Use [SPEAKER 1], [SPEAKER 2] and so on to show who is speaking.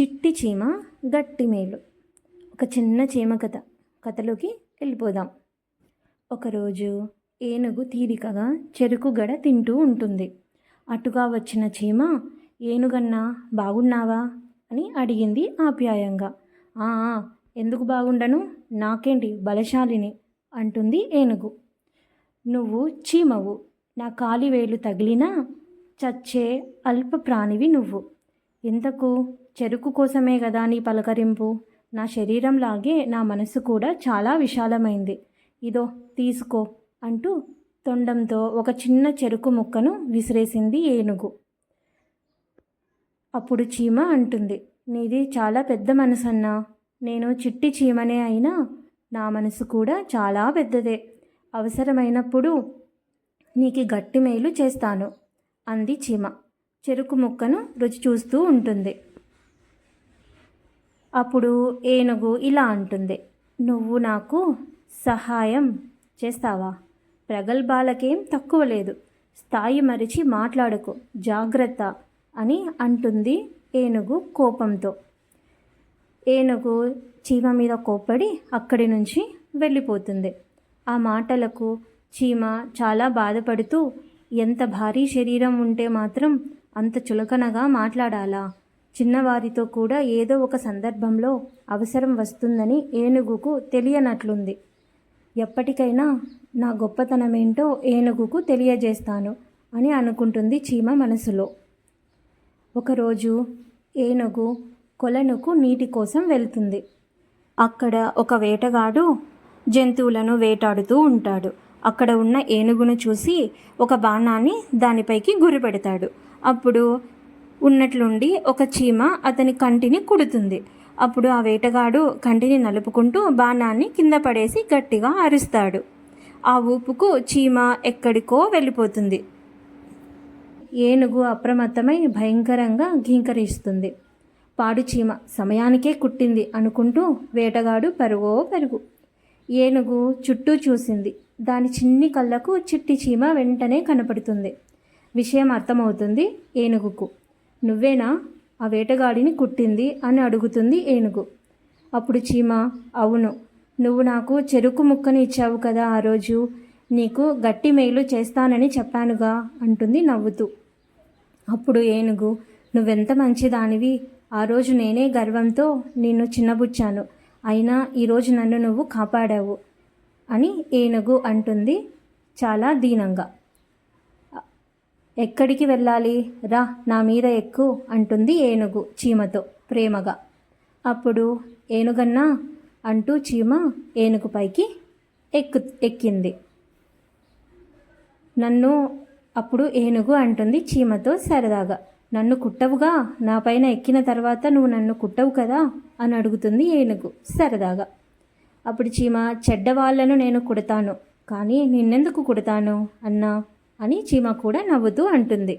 [SPEAKER 1] చిట్టి చీమ గట్టి మేలు. ఒక చిన్న చీమ కథ. కథలోకి వెళ్ళిపోదాం. ఒకరోజు ఏనుగు తీరికగా చెరుకు గడ తింటూ ఉంటుంది. అటుగా వచ్చిన చీమ ఏనుగన్నా బాగున్నావా? అని అడిగింది ఆప్యాయంగా. "ఆ, ఎందుకు బాగుండను? నాకేంటి బలశాలిని? అంటుంది ఏనుగు. నువ్వు చీమవు. నా కాలి వేలు తగిలినా చచ్చే అల్ప ప్రాణివి నువ్వు. ఇంతకు చెరుకు కోసమే కదా నీ పలకరింపు? నా శరీరంలాగే నా మనసు కూడా చాలా విశాలమైంది. ఇదో తీసుకో అంటూ తొండంతో ఒక చిన్న చెరుకు ముక్కను విసిరేసింది ఏనుగు. అప్పుడు చీమ అంటుంది నీది చాలా పెద్ద మనసన్నా. నేను చిట్టి చీమనే అయినా నా మనసు కూడా చాలా పెద్దదే. అవసరమైనప్పుడు నీకు గట్టి మేలు చేస్తాను అంది చీమ. చెరుకు ముక్కను రుచి చూస్తూ ఉంటుంది. అప్పుడు ఏనుగు ఇలా అంటుంది నువ్వు నాకు సహాయం చేస్తావా? ప్రగల్భాలకేం తక్కువ లేదు. స్థాయి మరిచి మాట్లాడకు జాగ్రత్త అని అంటుంది ఏనుగు కోపంతో. ఏనుగు చీమ మీద కోపడి అక్కడి నుంచి వెళ్ళిపోతుంది. ఆ మాటలకు చీమ చాలా బాధపడుతూ ఎంత భారీ శరీరం ఉంటే మాత్రం అంత చులకనగా మాట్లాడాలా? చిన్నవారితో కూడా ఏదో ఒక సందర్భంలో అవసరం వస్తుందని ఏనుగుకు తెలియనట్లుంది. ఎప్పటికైనా నా గొప్పతనమేంటో ఏనుగుకు తెలియజేస్తాను అని అనుకుంటుంది చీమ మనసులో. ఒకరోజు ఏనుగు కొలనుకు నీటి కోసం వెళ్తుంది. అక్కడ ఒక వేటగాడు జంతువులను వేటాడుతూ ఉంటాడు. అక్కడ ఉన్న ఏనుగును చూసి ఒక బాణాన్ని దానిపైకి గురిపెడతాడు. అప్పుడు ఉన్నట్లుండి ఒక చీమ అతని కంటిని కుడుతుంది. అప్పుడు ఆ వేటగాడు కంటిని నలుపుకుంటూ బాణాన్ని కింద పడేసి గట్టిగా అరుస్తాడు. ఆ ఊపుకు చీమ ఎక్కడికో వెళ్ళిపోతుంది. ఏనుగు అప్రమత్తమై భయంకరంగా ఘీంకరిస్తుంది. పాడు చీమ సమయానికే కుట్టింది అనుకుంటూ వేటగాడు పరుగో పరుగు. ఏనుగు చుట్టూ చూసింది. దాని చిన్ని కళ్ళకు చిట్టి చీమ వెంటనే కనపడుతుంది. విషయం అర్థమవుతుంది ఏనుగుకు. నువ్వేనా? ఆ వేటగాడిని కుట్టింది అని అడుగుతుంది ఏనుగు. అప్పుడు చీమ అవును. నువ్వు నాకు చెరుకు ముక్కను ఇచ్చావు కదా ఆ రోజు. నీకు గట్టి మేలు చేస్తానని చెప్పానుగా అంటుంది నవ్వుతూ. అప్పుడు ఏనుగు నువ్వెంత మంచిదానివి? ఆ రోజు నేనే గర్వంతో నిన్ను చిన్నబుచ్చాను. అయినా ఈరోజు నన్ను నువ్వు కాపాడావు అని ఏనుగు అంటుంది చాలా దీనంగా. ఎక్కడికి వెళ్ళాలి? రా నా మీద ఎక్కు అంటుంది ఏనుగు చీమతో ప్రేమగా. అప్పుడు ఏనుగన్నా అంటూ చీమ ఏనుగు పైకి ఎక్కు ఎక్కింది. నన్ను అప్పుడు ఏనుగు అంటుంది చీమతో సరదాగా. నన్ను కుట్టవుగా? నా పైన ఎక్కిన తర్వాత నువ్వు నన్ను కుట్టవు కదా? అని అడుగుతుంది ఏనుగు సరదాగా. అప్పుడు చీమ చెడ్డవాళ్ళను నేను కుడతాను. కానీ నిన్నెందుకు కుడతాను అన్నా? అని చీమ కూడా నవ్వుతూ అంటుంది.